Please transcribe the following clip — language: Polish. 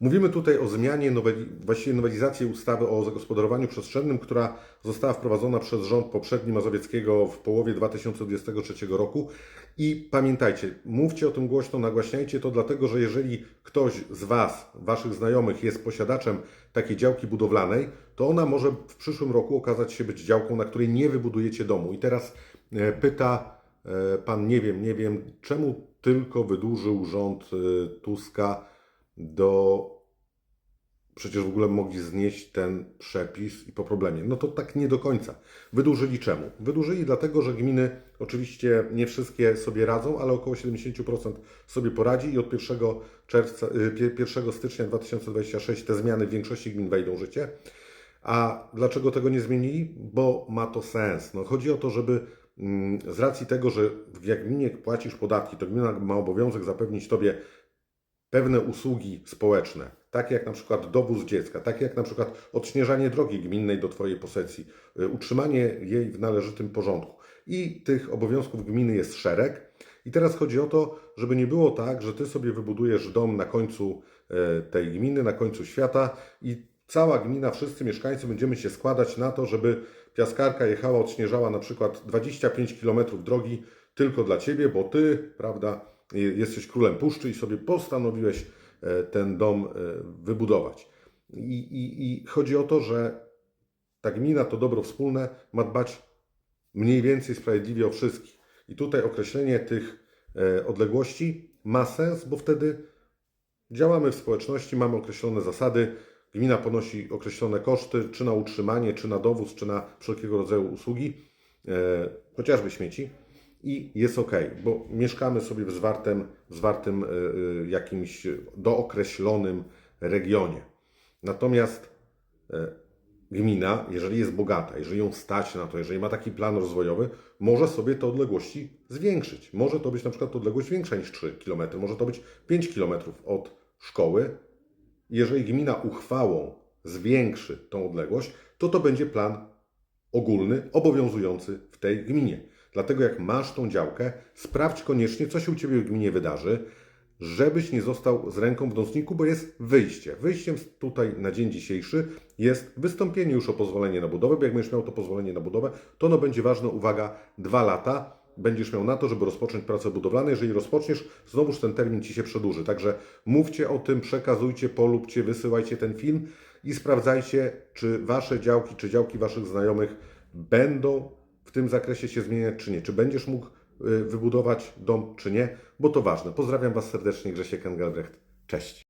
Mówimy tutaj o zmianie, noweli, właściwie nowelizacji ustawy o zagospodarowaniu przestrzennym, która została wprowadzona przez rząd poprzedni Mazowieckiego w połowie 2023 roku. I pamiętajcie, mówcie o tym głośno, nagłaśniajcie to, dlatego że jeżeli ktoś z Was, Waszych znajomych jest posiadaczem takiej działki budowlanej, to ona może w przyszłym roku okazać się być działką, na której nie wybudujecie domu. I teraz e, pyta e, Pan, nie wiem, nie wiem, czemu tylko wydłużył rząd e, Tuska do. Przecież w ogóle mogli znieść ten przepis i po problemie. No to tak nie do końca. Wydłużyli czemu? Wydłużyli dlatego, że gminy oczywiście nie wszystkie sobie radzą, ale około 70% sobie poradzi i od 1, czerwca, y, pie- 1 stycznia 2026 te zmiany w większości gmin wejdą w życie. A dlaczego tego nie zmienili? Bo ma to sens. No, chodzi o to, żeby mm, z racji tego, że jak gminie płacisz podatki, to gmina ma obowiązek zapewnić Tobie pewne usługi społeczne, takie jak na przykład dowóz dziecka, takie jak na przykład odśnieżanie drogi gminnej do Twojej posesji, y, utrzymanie jej w należytym porządku. I tych obowiązków gminy jest szereg. I teraz chodzi o to, żeby nie było tak, że Ty sobie wybudujesz dom na końcu e, tej gminy, na końcu świata i cała gmina, wszyscy mieszkańcy będziemy się składać na to, żeby piaskarka jechała, odśnieżała na przykład 25 km drogi tylko dla Ciebie, bo Ty, prawda, jesteś królem puszczy i sobie postanowiłeś e, ten dom e, wybudować. I, i, I chodzi o to, że ta gmina, to dobro wspólne ma dbać mniej więcej sprawiedliwie o wszystkich. I tutaj określenie tych e, odległości ma sens, bo wtedy działamy w społeczności, mamy określone zasady, gmina ponosi określone koszty, czy na utrzymanie, czy na dowóz, czy na wszelkiego rodzaju usługi, chociażby śmieci i jest ok, bo mieszkamy sobie w zwartym, zwartym e, e, jakimś dookreślonym regionie. Natomiast e, gmina, jeżeli jest bogata, jeżeli ją stać na to, jeżeli ma taki plan rozwojowy, może sobie te odległości zwiększyć. Może to być na przykład odległość większa niż 3 km, może to być 5 km od szkoły. Jeżeli gmina uchwałą zwiększy tą odległość, to to będzie plan ogólny, obowiązujący w tej gminie. Dlatego jak masz tą działkę, sprawdź koniecznie, co się u Ciebie w gminie wydarzy, żebyś nie został z ręką w nocniku, bo jest wyjście. Wyjściem tutaj na dzień dzisiejszy jest wystąpienie już o pozwolenie na budowę, bo jak będziesz miał to pozwolenie na budowę, to ono będzie ważne, uwaga, dwa lata będziesz miał na to, żeby rozpocząć pracę budowlane. Jeżeli rozpoczniesz, znowuż ten termin Ci się przedłuży. Także mówcie o tym, przekazujcie, polubcie, wysyłajcie ten film i sprawdzajcie, czy Wasze działki, czy działki Waszych znajomych będą w tym zakresie się zmieniać, czy nie. Czy będziesz mógł y, wybudować dom, czy nie, bo to ważne. Pozdrawiam Was serdecznie, Grzesiek Engelbrecht. Cześć.